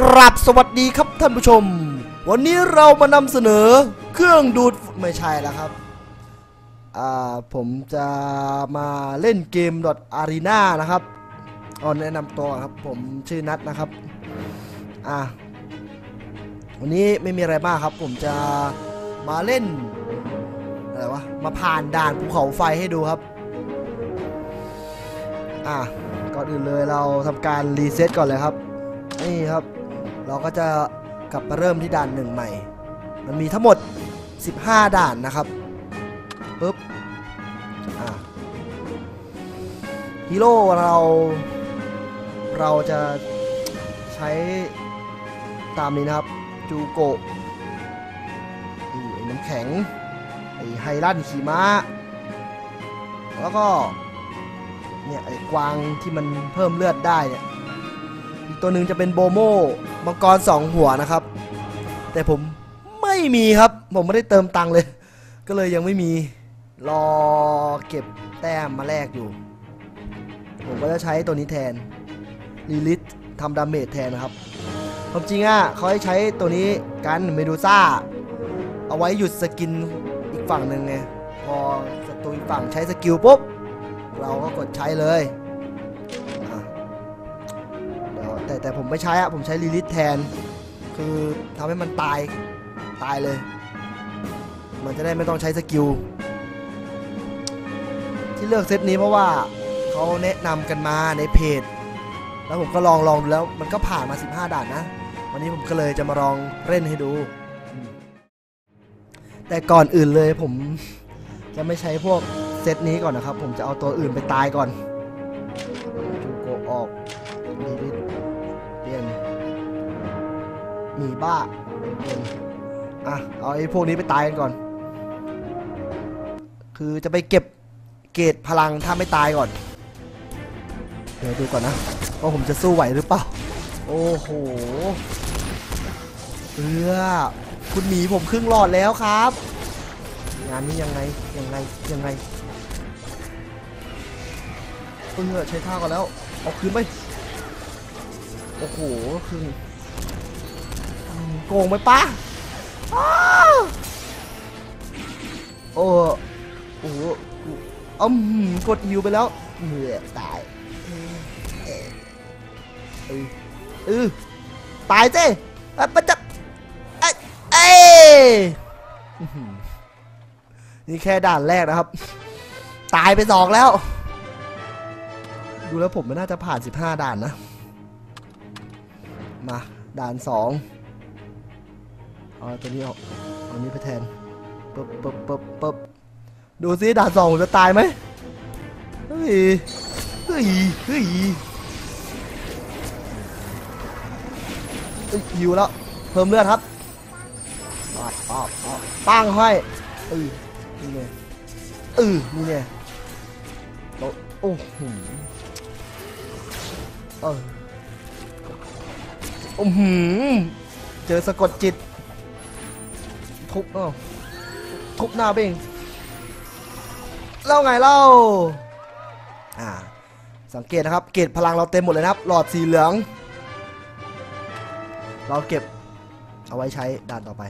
กราบสวัสดีครับท่านผู้ชม วันนี้เรามานำเสนอเครื่องดูดไม่ใช่แล้วครับ อ่าผมจะมาเล่นเกม .arena นะครับเอาแนะนำตัวครับผมชื่อนัทนะครับ อ่าวันนี้ไม่มีอะไรมากครับ ผมจะมาเล่นอะไรวะมาผ่านด่านภูเขาไฟให้ดูครับ อะก่อนอื่นเลยเราทำการรีเซ็ตก่อนเลยครับนี่ครับ เราก็จะกลับมาเริ่มที่ด่านหนึ่งใหม่ มันมีทั้งหมด 15 ด่านนะครับปึ๊บอะฮีโร่เราเราจะใช้ตามนี้นะครับ จูโกะไอ้น้ำแข็งไอ้ไฮรันขี่ม้า แล้วก็ เนี่ย ไอ้กวางที่มันเพิ่มเลือดได้เนี่ยอีกตัวหนึ่งจะเป็นโบโม มังกรสองหัวนะครับ แต่ผมไม่มีครับ ผมไม่ได้เติมตังค์เลย ก็เลยยังไม่มีรอเก็บแต้มมาแลกอยู่ ผมก็จะใช้ตัวนี้แทนลีลิททำดาเมจแทนนะครับความจริงอะเขาให้ใช้ตัวนี้กันเมดูซ่า เอาไว้หยุดสกินอีกฝั่งหนึ่งไงพอศัตรูอีกฝั่งใช้สกิลปุ๊บ เราก็กดใช้เลย แต่แต่ผมไม่ใช้อะผมใช้ลีลิทแทน คือทำให้มันตายตายเลย มันจะได้ไม่ต้องใช้สกิล ที่เลือกเซตนี้เพราะว่าเขาแนะนำกันมาในเพจ แล้วผมก็ลองลองดูแล้วมันก็ผ่านมา 15 ด่านนะ วันนี้ผมก็เลยจะมาลองเล่นให้ดู แต่ก่อนอื่นเลยผมจะไม่ใช้พวกเซตนี้ก่อนนะครับ ผมจะเอาตัวอื่นไปตายก่อน มีบ้าเปลี่ยนอะเอาไอ้พวกนี้ไปตายกันก่อน คือจะไปเก็บเกรดพลังถ้าไม่ตายก่อน เดี๋ยวดูก่อนนะว่าผมจะสู้ไหวหรือเปล่า โอ้โหเออคุณหนีผมครึ่งหลอดแล้วครับ งานนี้ยังไงยังไงยังไงเออใช้ท่ากันแล้ว เอาคืนไป โอ้โหคืนอืม โกงไปปะอ้าโอ้โอ้โหอืมกดฮิวไปแล้วเหนื่อยตายเออเออตายเจ้อะปะจับเอ้ยเอ้ยนี่แค่ด่านแรกนะครับ ตายไปสองแล้ว ดูแล้วผมไม่น่าจะผ่าน 15 ด่านนะ มา ด่านสอง เอาตัวนี้ออกเอานี้ไปแทนปึ๊บปึ๊บปึ๊บปึ๊บดูซิด่านสองผมจะตายไหมเฮ้ยเฮ้ยเฮ้ยอยหิวแล้วเพิ่มเลือดครับปอบปอบปอบปังห้อยเออนี่ไงเออนี่ไงโอ้โหเออโอ้โหเจอสะกดจิต ทุบเอ้าทุบหน้าเบ้งเล่าไงเล่าอ่าสังเกตนะครับ เกตพลังเราเต็มหมดเลยนะครับ หลอดสีเหลือง เราเก็บเอาไว้ใช้ด่านต่อไป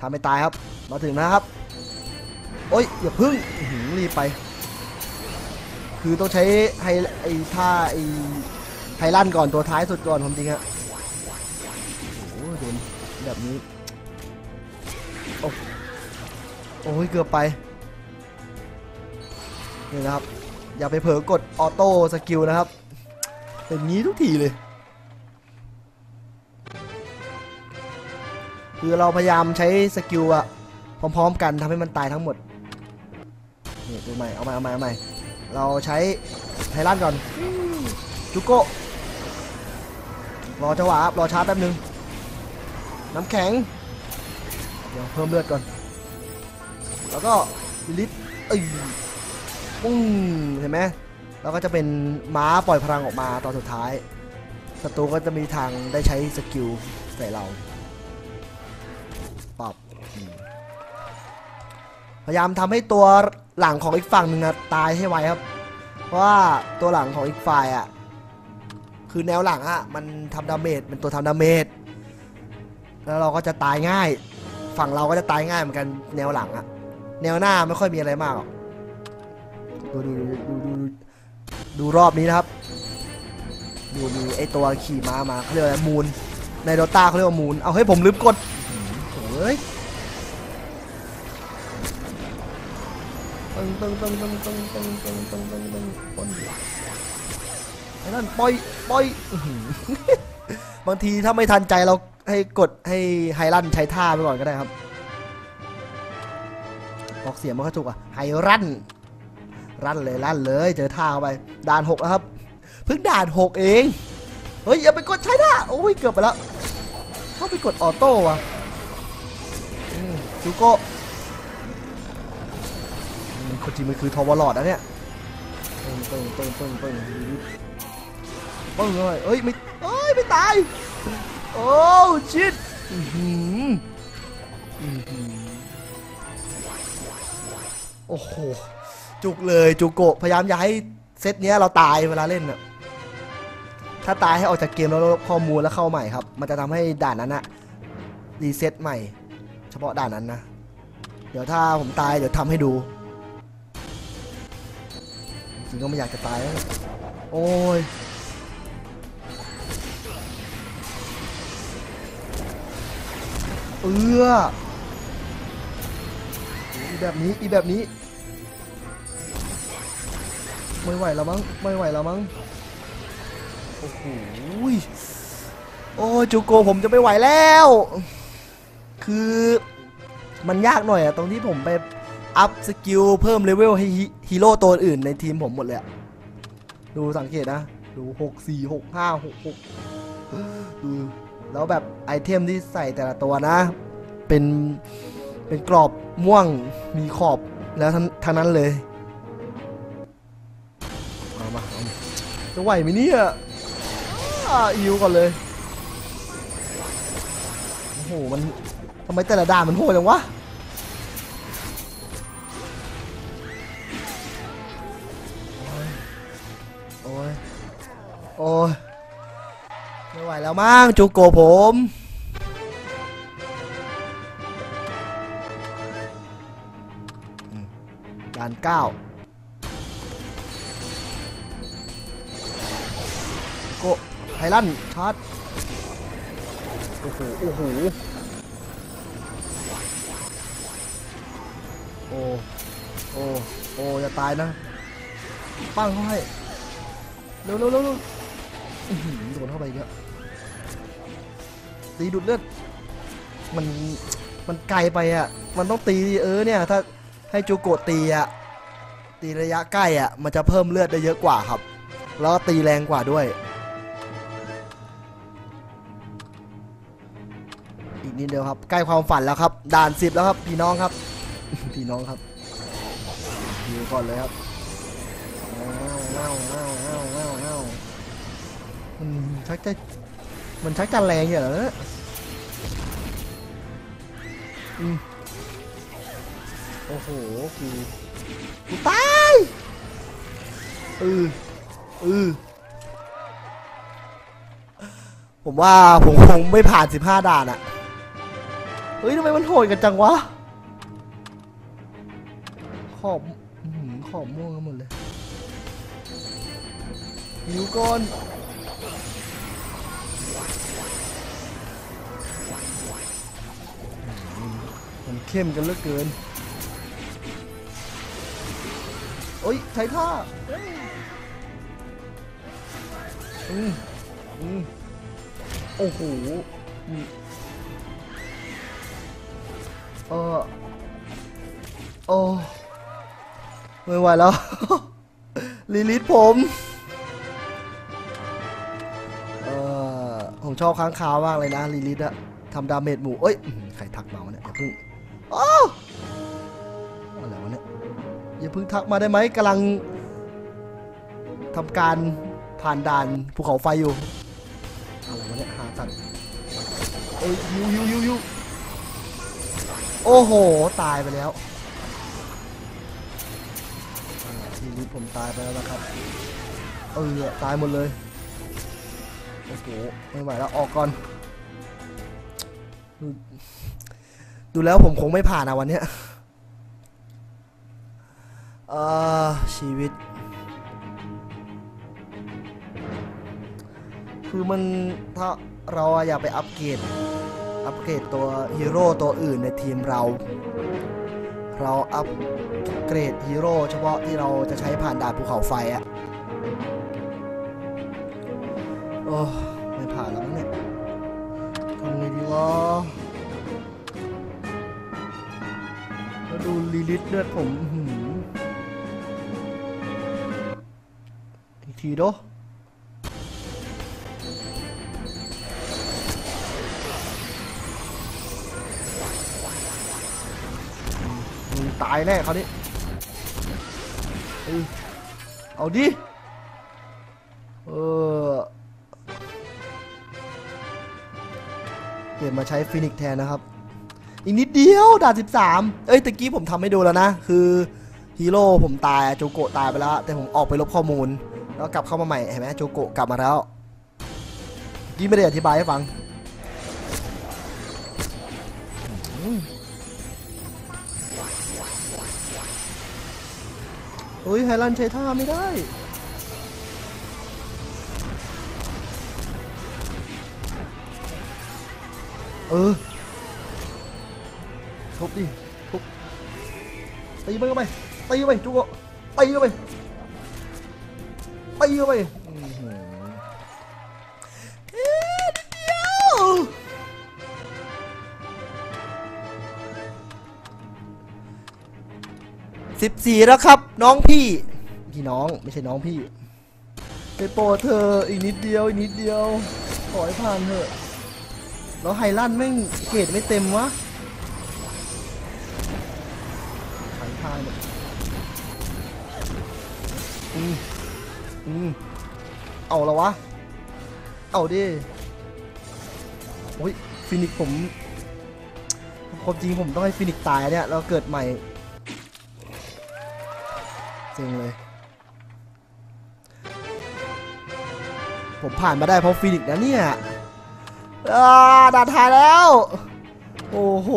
ทำไม่ตายครับ มาถึงนะครับ โอ้ยอย่าพึ่งหือรีบไป คือต้องใช้ไฮไอท่าไอไฮลั่นก่อนตัวท้ายสุดก่อนผมจริงฮะโอ้โหโดนแบบนี้ โอ้โอ้ยเกือบไปนี่นะครับ อย่าไปเผลอกดออโต้สกิลนะครับ เป็นงี้ทุกทีเลย คือเราพยายามใช้สกิลอะพร้อมๆกันทำให้มันตายทั้งหมดนี่ดูใหม่เอาใหม่เอาใหม่เอาใหม่เราใช้ไทลันก่อนจุโกรอจังหวะครับรอชาร์จแป๊บนึง น้ำแข็ง เดี๋ยวเพิ่มเลือดก่อน แล้วก็ลิทเอ้ยปุ้งเห็นไหมแล้วก็จะเป็นม้าปล่อยพลังออกมาตอนสุดท้ายศัตรูก็จะมีทางได้ใช้สกิลใส่เราปรับพยายามทำให้ตัวหลังของอีกฝั่งหนึ่งอะตายให้ไวครับ เพราะว่าตัวหลังของอีกฝ่ายอะคคือแนวหลังอะมันทำดาเมจเป็นตัวทำดาเมจแล้วเราก็จะตายง่าย ฝั่งเราก็จะตายง่ายเหมือนกันแนวหลังอะแนวหน้าไม่ค่อยมีอะไรมากหรอกดูดูดูดูดูรอบนี้นะครับ ดูมีไอตัวขี่ม้ามาเขาเรียกว่ามูนในโดต้าเขาเรียกว่ามูนเอาให้ผมลืมกดโอ้ยตึงตึงตึงตึงตึงตึงตึงตึงตึงตึงปนไอ้นั่นปล่อยปล่อยบางทีถ้าไม่ทันใจเรา ให้กดให้ไฮรันใช้ท่าไปก่อนก็ได้ครับ ออกเสียงมันก็ถูกอะไฮรันรันเลยรันเลยเจอท่าเข้าไป ด่านหกแล้วครับเพิ่งด่านหกเองเฮ้ยอย่าไปกดใช้ท่าโอ้ยเกือบไปแล้วเข้าไปกดออโต้ว่ะจูโก้คนจริงมันคือทอวอลลอดนะเนี่ยปึ้งปึ้งปึ้งปึ้งปึ้งปึ้งเลยเอ้ยไม่เอ้ยไม่ตาย โอ้ชิดอือหือโอ้โห จุกเลยจูโกะพยายามอย่าให้เซตเนี้ยเราตายเวลาเล่นอะถ้าตายให้ออกจากเกมแล้วลบข้อมูลแล้วเข้าใหม่ครับ มันจะทำให้ด่านนั้นอะรีเซ็ตใหม่ เฉพาะด่านนั้นนะ เดี๋ยวถ้าผมตายเดี๋ยวทำให้ดูจริงก็ไม่อยากจะตายแล้วโอ้ย เอื้ออีแบบนี้อีแบบนี้ ไม่ไหวแล้วมั้งไม่ไหวแล้วมั้งโอ้โหโอ้จูโกผมจะไม่ไหวแล้ว คือมันยากหน่อยอะตรงที่ผมไปอัพสกิลเพิ่มเลเวลให้ฮีโร่ตัวอื่นในทีมผมหมดเลยดูสังเกตนะ ดู6 4 6 5 6 6ดู แล้วแบบไอเทมที่ใส่แต่ละตัวนะ เป็นเป็นกรอบม่วงมีขอบแล้วทั้งทั้งนั้นเลยเอามาจะไหวไหมเนี่ยอ่าอิวก่อนเลยโอ้โหมันทำไมแต่ละด่านมันโหดจังวะโอ้ยโอ้ย ไม่ไหวแล้วมั้งจูโกผมด่านเก้าโกไฮลันชาร์จโอ้โหโอ้โหโอ้โอ้โอ้อย่าตายนะปั้งเขาให้เร็วเร็วเร็วเร็วอื้หือโดนเข้าไปอีกแล้ว ตีดูดเลือดมันมันไกลไปอะ มันต้องตีเออเนี่ย ถ้าให้จูโกะตีอะ ตีระยะใกล้อะ มันจะเพิ่มเลือดได้เยอะกว่าครับ แล้วตีแรงกว่าด้วย อีกนิดเดียวครับ ใกล้ความฝันแล้วครับ ด่านสิบแล้วครับ พี่น้องครับ พี่น้องครับดูก่อนเลยครับเงาเงาเงาเงาเงามันชักจะ มันชักจะแรงอย่างเหรออืมโอ้โห กูกูตายอืออือผมว่าผมคงไม่ผ่าน 15 ด่านอะเฮ้ยทำไมมันโหดกันจังวะ ขอบหือขอบม่วงกันหมดเลยหิวก่อน มันเข้มกันเหลือเกิน โอ้ยไทท่าอืมอืมโอ้โหอืมเออโอ้ไม่ไหวแล้ว ลิลิทผม ชอบค้างคาวมากเลยนะลิลิทอะทำดาเมจหมู่เอ้ยใครทักมาวะเนี่ยอย่าเพิ่งอ้าวอะไรวะเนี่ยอย่าเพิ่งทักมาได้ไหมกำลังทำการผ่านด่านภูเขาไฟอยู่อะไรวะเนี่ยหาสัตว์เอ้ยยูยูยูยูโอ้โห ตายไปแล้วทีนี้ผมตายไปแล้วนะครับเออตายหมดเลย โอ้โหไม่ไหวแล้วออกก่อน ดูแล้วผมคงไม่ผ่านอะวันเนี้ยเอ่อชีวิต คือมันถ้าเราอะอยากไปอัปเกรดอัปเกรดตัวฮีโร่ตัวอื่นในทีมเรา เราอัปเกรดฮีโร่เฉพาะที่เราจะใช้ผ่านด่านภูเขาไฟอะ โอ้ไม่ผ่านแล้วมั้งเนี่ยทำไงดีวะแล้วดูลีลิตเลือดผมอื้อหืออีกทีโดตายแน่เขาวนี้เอ้ยเอาดิ เออ ลี่ยนมาใช้ฟินิกซ์แทนนะครับ อีกนิดเดียวด่าน13 เอ้ยตะกี้ผมทำให้ดูแล้วนะ คือฮีโร่ผมตายโจโกะตายไปแล้ว แต่ผมออกไปลบข้อมูล แล้วกลับเข้ามาใหม่ เห็นไหมโจโกะกลับมาแล้วเมื่ไม่ได้อธิบายให้ฟังเฮ้ยไฮรันใช้ท่าไม่ได้ เออทุบดิทุบตีมันเข้าไปตีเข้าไปจุกะตีเข้าไปตีเข้าไปสิบสี่แล้วครับ น้องพี่ พี่น้องไม่ใช่น้องพี่ไปโปรดเธออีกนิดเดียวอีกนิดเดียวขอให้ผ่านเถอะ แล้วไฮลันแม่งเกรดไม่เต็มวะไายพานเนี่ยอืมอืมเอาแล้ววะ เอาดิโอ้ยฟินิกผมความจริงผมต้องให้ฟินิกตายเนี่ยแล้วเกิดใหม่เจ๋งเลย ผมผ่านมาได้เพราะฟินิกนะเนี่ย อ่าด่านท้ายแล้ว โอ้โห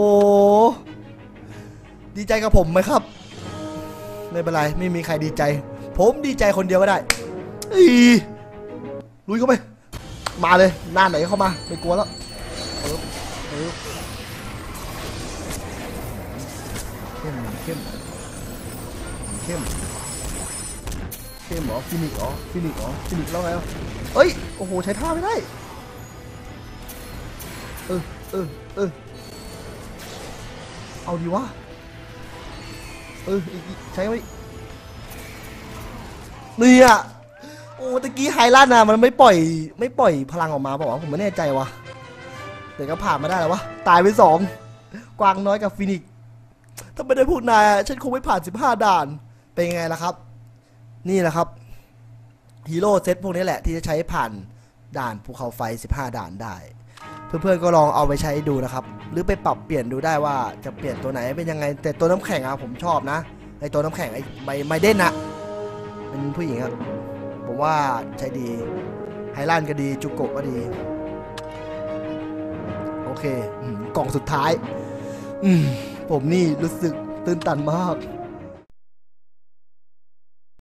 ดีใจกับผมไหมครับ ไม่เป็นไร ไม่มีใครดีใจ ผมดีใจคนเดียวก็ได้อีลุยเข้าไป มาเลย หน้าไหนเข้ามา ไม่กลัวแล้วเออเออเข้มเข้มเข้มเข้มหรอฟินิกหรอฟินิกหรอฟินิกแล้วไงเอ้ย โอ้โห ใช้ท่าไม่ได้ เออ เออ เอาดีวะ เอออีกอีกใช้ไว้นี่อะ โอ้ตะกี้ไฮลันะมันไม่ปล่อย ไม่ปล่อยพลังออกมาเปล่าวะผมไม่แน่ใจวะเดี๋ยวก็ผ่านมาได้แล้ววะ ตายไปสอง กวางน้อยกับฟินิกซ์ถ้าไม่ได้พูดนายอะฉันคงไม่ผ่าน 15 ด่าน เป็นยังไงล่ะครับ นี่แหละครับ ฮีโร่เซตพวกนี้แหละที่จะใช้ผ่านด่านภูเขาไฟ 15 ด่านได้ เพื่อนๆก็ลองเอาไปใช้ดูนะครับ หรือไปปรับเปลี่ยนดูได้ว่าจะเปลี่ยนตัวไหนเป็นยังไง แต่ตัวน้ำแข็งอะผมชอบนะไอตัวน้ำแข็งไอไมไมเด่นอะเป็นผู้หญิงอะผมว่าใช้ดีไฮลันก็ดีจุกโกก็ดี โอเคกล่องสุดท้ายอืผมนี่รู้สึกตื้นตันมาก